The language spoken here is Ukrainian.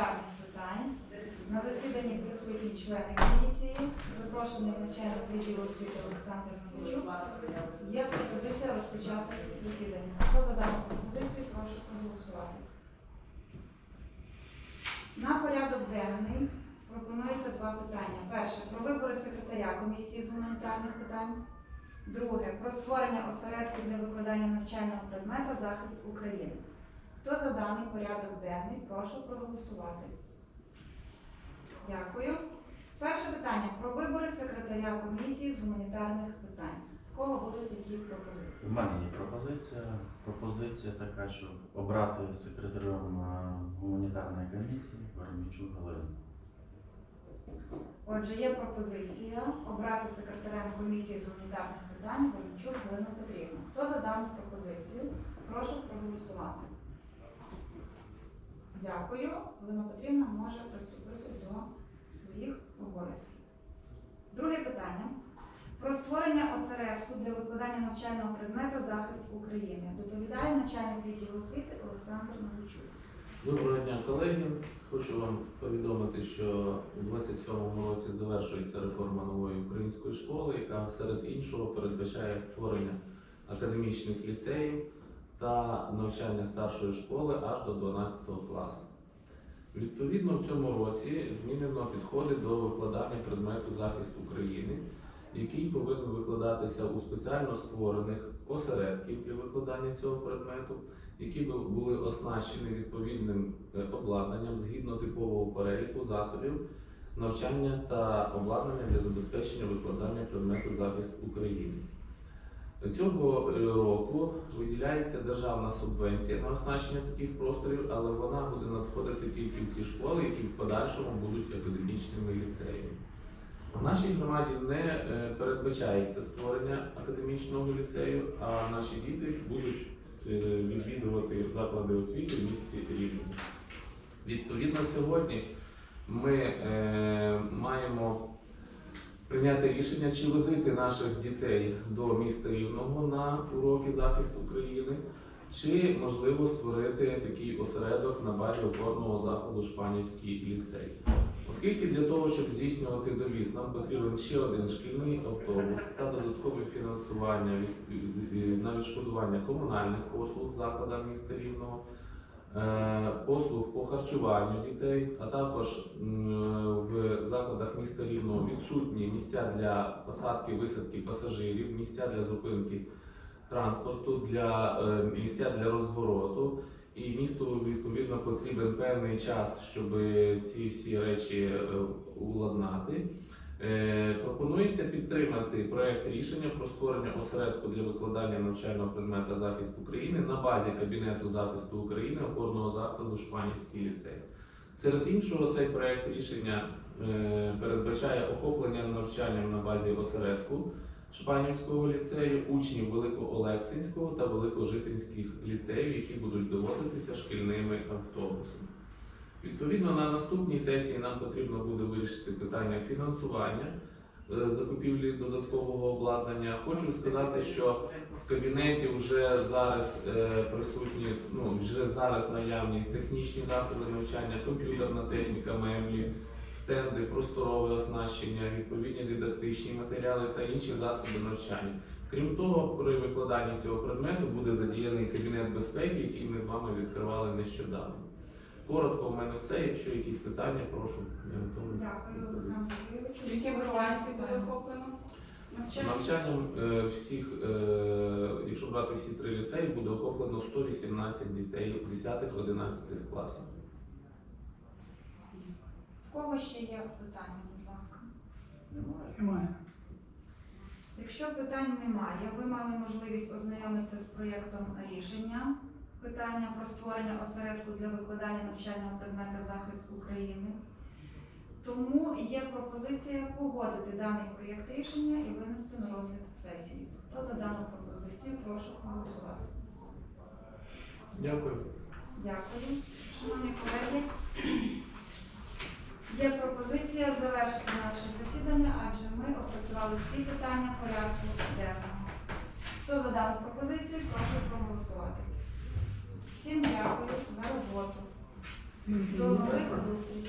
гуманітарних питань. На засіданні присутні члени комісії, запрошений начальник відділу освіти Олександр Новичук. Є пропозиція розпочати засідання. Хто за пропозицію, прошу проголосувати. На порядок денний пропонується два питання. Перше про вибори секретаря комісії з гуманітарних питань. Друге про створення осередку для викладання навчального предмета захист України. Хто за даний порядок денний, прошу проголосувати. Дякую. Перше питання про вибори секретаря комісії з гуманітарних питань. В кого будуть які пропозиції? В мене є пропозиція. Пропозиція така, щоб обрати секретарем е, гуманітарної комісії Верничук Галину. Отже, є пропозиція обрати секретарем комісії з гуманітарних питань Вольничук Галину Петрівну. Хто за дану пропозицію? Прошу проголосувати. Дякую. Галина Петрівна може приступити до своїх обов'язків. Друге питання. Про створення осередку для викладання навчального предмету захист України. Доповідає начальник відділу освіти Олександр Новичук. Доброго дня, колеги. Хочу вам повідомити, що у 27-му році завершується реформа нової української школи, яка серед іншого передбачає створення академічних ліцеїв та навчання старшої школи аж до 12 класу. Відповідно, в цьому році змінено підходи до викладання предмету захист України, який повинен викладатися у спеціально створених осередків для викладання цього предмету які були оснащені відповідним е, обладнанням згідно типового переліку засобів навчання та обладнання для забезпечення викладання предмету захист України. Цього е, року виділяється державна субвенція на оснащення таких просторів, але вона буде надходити тільки в ті школи, які в подальшому будуть академічними ліцеями. В нашій громаді не е, передбачається створення академічного ліцею, а наші діти будуть е, відвідувати заклади освіти в місті Рівному. Відповідно, сьогодні ми маємо прийняти рішення, чи возити наших дітей до міста Рівного на уроки захисту України, чи можливо створити такий осередок на базі опорного закладу Шпанівський ліцей. Оскільки для того, щоб здійснювати довіз, нам потрібен ще один шкільний автобус та додаткове фінансування на відшкодування комунальних послуг в закладах міста Рівного, послуг по харчуванню дітей, а також в закладах міста Рівного відсутні місця для посадки, висадки пасажирів, місця для зупинки транспорту, для е, місця для розвороту. І місту відповідно потрібен певний час, щоб ці всі речі е, уладнати. Е, Пропонується підтримати проект рішення про створення осередку для викладання навчального предмета захист України на базі Кабінету захисту України опорного закладу Шпанівський ліцей. Серед іншого, цей проект рішення е, передбачає охоплення навчанням на базі осередку Шпанівського ліцею, учнів Великоолексинського та Великожитинських ліцеїв, які будуть довозитися шкільними автобусами. Відповідно, на наступній сесії нам потрібно буде вирішити питання фінансування е, закупівлі додаткового обладнання. Хочу сказати, що в кабінеті вже зараз е, присутні, ну вже зараз наявні технічні засоби навчання, комп'ютерна техніка, меблі, стенди, просторове оснащення, відповідні дидактичні матеріали та інші засоби навчання. Крім того, при викладанні цього предмету буде задіяний кабінет безпеки, який ми з вами відкривали нещодавно. Коротко, у мене все. Якщо якісь питання, прошу. Я готовий Дякую. Олександр Юрійович. Скільки вихованців буде охоплено? Навчання? Навчанням е, всіх, е, якщо брати всі три ліцеї, буде охоплено 118 дітей 10-11 класів. В кого ще є питання, будь ласка? Немає. Якщо питань немає, ви мали можливість ознайомитися з проєктом рішення питання про створення осередку для викладання навчального предмета захист України. Тому є пропозиція погодити даний проєкт рішення і винести на розгляд сесії. Хто за дану пропозицію, прошу проголосувати. Дякую. Дякую. Шановні колеги, є пропозиція завершити наше засідання, адже ми опрацювали всі питання порядку денного. Хто за дану пропозицію, прошу проголосувати. Всім дякую за роботу. До нових зустрічей.